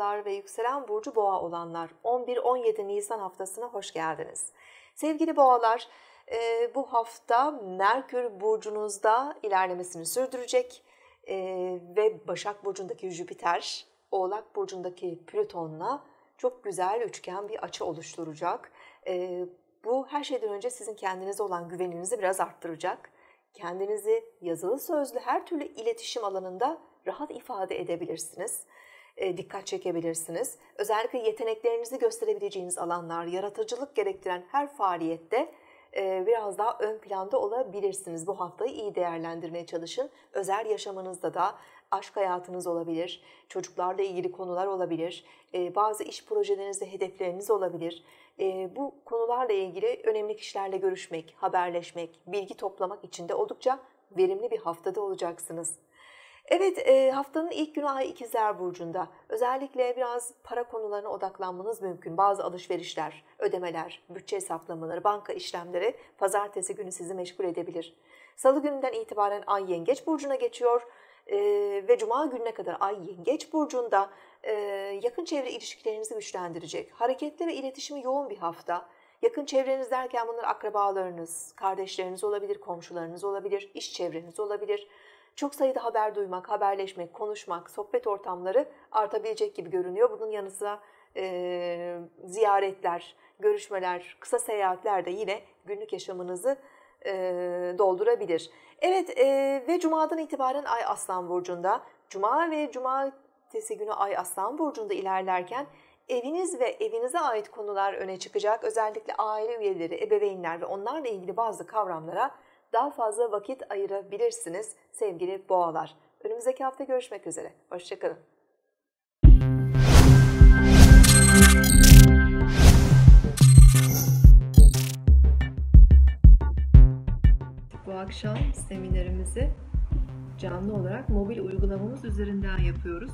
olanlar ve yükselen burcu boğa olanlar 11-17 Nisan haftasına hoş geldiniz. Sevgili boğalar e, bu hafta Merkür burcunuzda ilerlemesini sürdürecek e, ve Başak burcundaki Jüpiter, Oğlak burcundaki Plüton'la çok güzel üçgen bir açı oluşturacak. E, bu her şeyden önce sizin kendinize olan güveninizi biraz arttıracak. Kendinizi yazılı sözlü her türlü iletişim alanında rahat ifade edebilirsiniz. E, dikkat çekebilirsiniz. Özellikle yeteneklerinizi gösterebileceğiniz alanlar, yaratıcılık gerektiren her faaliyette e, biraz daha ön planda olabilirsiniz. Bu haftayı iyi değerlendirmeye çalışın. Özel yaşamınızda da aşk hayatınız olabilir, çocuklarla ilgili konular olabilir, e, bazı iş projelerinizde hedefleriniz olabilir. Bu konularla ilgili önemli kişilerle görüşmek, haberleşmek, bilgi toplamak için de oldukça verimli bir haftada olacaksınız. Evet haftanın ilk günü Ay İkizler Burcu'nda. Özellikle biraz para konularına odaklanmanız mümkün. Bazı alışverişler, ödemeler, bütçe hesaplamaları, banka işlemleri pazartesi günü sizi meşgul edebilir. Salı gününden itibaren Ay Yengeç Burcu'na geçiyor ve Cuma gününe kadar Ay Yengeç Burcu'nda yakın çevre ilişkilerinizi güçlendirecek. Hareketli ve iletişimi yoğun bir hafta. Yakın çevreniz derken bunlar akrabalarınız, kardeşleriniz olabilir, komşularınız olabilir, iş çevreniz olabilir çok sayıda haber duymak, haberleşmek, konuşmak, sohbet ortamları artabilecek gibi görünüyor. Bunun yanı sıra e, ziyaretler, görüşmeler, kısa seyahatler de yine günlük yaşamınızı e, doldurabilir. Evet e, ve Cuma'dan itibaren Ay Aslan Burcu'nda. Cuma ve Cumartesi günü Ay Aslan Burcu'nda ilerlerken eviniz ve evinize ait konular öne çıkacak. Özellikle aile üyeleri, ebeveynler ve onlarla ilgili bazı kavramlara daha fazla vakit ayırabilirsiniz sevgili boğalar. Önümüzdeki hafta görüşmek üzere. Hoşçakalın. Bu akşam seminerimizi canlı olarak mobil uygulamamız üzerinden yapıyoruz.